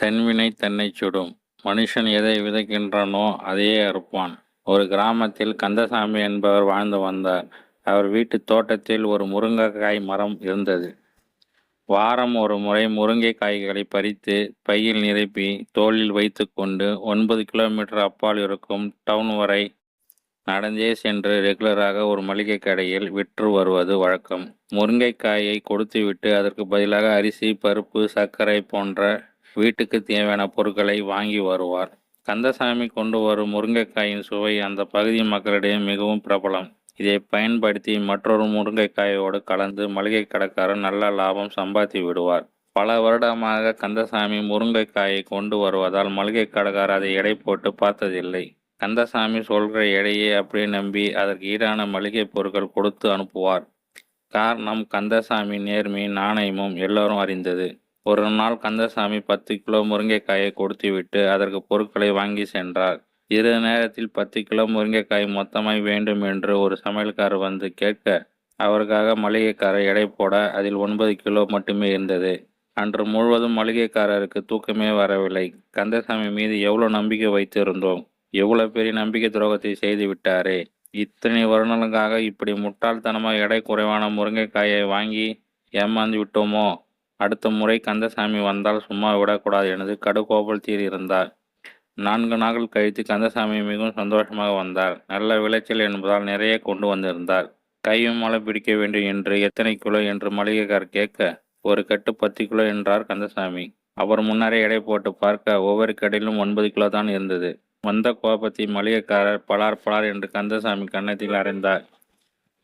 தன்வினை தன்னை சுடும். மனுஷன் எதை விதைக்கின்றனோ அதையே அறுப்பான். ஒரு கிராமத்தில் கந்தசாமி என்பவர் வாழ்ந்து வந்தார். அவர் வீட்டு தோட்டத்தில் ஒரு முருங்கைக்காய் மரம் இருந்தது. வாரம் ஒரு முறை முருங்கை காய்களை பறித்து பையில் நிரப்பி தோளில் வைத்துக்கொண்டு ஒன்பது கிலோமீட்டர் அப்பால் இருக்கும் டவுன் வரை நடந்தே சென்று ரெகுலராக ஒரு மளிகை கடையில் விற்று வருவது வழக்கம். முருங்கைக்காயை கொடுத்துவிட்டு அதற்கு பதிலாக அரிசி பருப்பு சர்க்கரை போன்ற வீட்டுக்கு தேவையான பொருட்களை வாங்கி வருவார். கந்தசாமி கொண்டு வரும் முருங்கைக்காயின் சுவை அந்த பகுதி மக்களிடையே மிகவும் பிரபலம். இதை பயன்படுத்தி மற்றொரு முருங்கைக்காயோடு கலந்து மளிகை கடைக்காரர் நல்ல லாபம் சம்பாதி விடுவார். பல வருடமாக கந்தசாமி முருங்கைக்காயை கொண்டு வருவதால் மளிகை கடைக்காரர் அதை எடை போட்டு பார்த்ததில்லை. கந்தசாமி சொல்கிற எடையை அப்படியே நம்பி அதற்கு ஈடான மளிகை பொருட்கள் கொடுத்து அனுப்புவார். காரணம் கந்தசாமி நேர்மையின் நாணயமும் எல்லோரும் அறிந்தது. ஒரு நாள் கந்தசாமி பத்து கிலோ முருங்கைக்காயை கொடுத்துவிட்டு அதற்கு பொருட்களை வாங்கி சென்றார். இரு நேரத்தில் பத்து கிலோ முருங்கைக்காய் மொத்தமாய் வேண்டும் என்று ஒரு சமையல்காரர் வந்து கேட்க அவருக்காக மளிகைக்காரர் எடை போட அதில் ஒன்பது கிலோ மட்டுமே இருந்தது. அன்று முழுவதும் மளிகைக்காரருக்கு தூக்கமே வரவில்லை. கந்தசாமி மீது எவ்வளோ நம்பிக்கை வைத்திருந்தோம்? எவ்வளோ பெரிய நம்பிக்கை துரோகத்தை செய்து விட்டாரே. இத்தனை வருடங்களுக்காக இப்படி முட்டாள்தனமாக எடை குறைவான முருங்கைக்காயை வாங்கி ஏமாந்து விட்டோமோ? அடுத்த முறை கந்தசாமி வந்தால் சும்மா விடக்கூடாது எனது கடுகோபத்தில் இருந்தார் நான்கு நாட்கள் கழித்து கந்தசாமி மிகவும் சந்தோஷமாக வந்தார். நல்ல விளைச்சல் என்பதால் நிறைய கொண்டு வந்திருந்தார். கையும் மழை பிடிக்க வேண்டும் என்று எத்தனை கிலோ என்று மளிகைக்கார் கேட்க ஒரு கட்டு பத்து கிலோ என்றார் கந்தசாமி. அவர் முன்னரே எடை போட்டு பார்க்க ஒவ்வொரு கடையிலும் ஒன்பது கிலோ தான் இருந்தது. வந்த கோபத்தை மளிகைக்காரர் பலார் பலார் என்று கந்தசாமி கன்னத்தில் அறைந்தார்.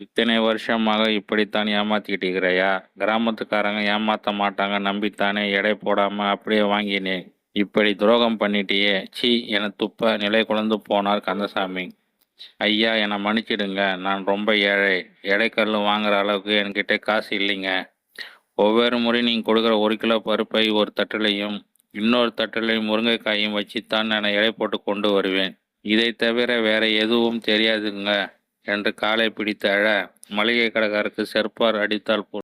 இத்தனை வருஷமாக இப்படித்தான் ஏமாத்திக்கிட்டீங்கறையா கிராமத்துக்காரங்க ஏமாத்த மாட்டாங்க நம்பித்தானே எடை போடாமல் அப்படியே வாங்கினேன் இப்படி துரோகம் பண்ணிட்டியே. சி என துப்ப நிலை குழந்து போனார் கந்தசாமி. ஐயா என்னை மன்னிச்சிடுங்க நான் ரொம்ப ஏழை. எடைக்கல் வாங்குற அளவுக்கு என்கிட்ட காசு இல்லைங்க. ஒவ்வொரு முறை நீங்கள் கொடுக்குற ஒரு கிலோ பருப்பை ஒரு தட்டிலையும் இன்னொரு தட்டிலையும் முருங்கைக்காயும் வச்சுத்தான் நான் எடை போட்டு கொண்டு வருவேன். இதை தவிர வேற எதுவும் தெரியாதுங்க. என்று காலை பிடித்து அழ மளிகை கடைக்காரருக்கு செருப்பார் அடித்தால் போல்.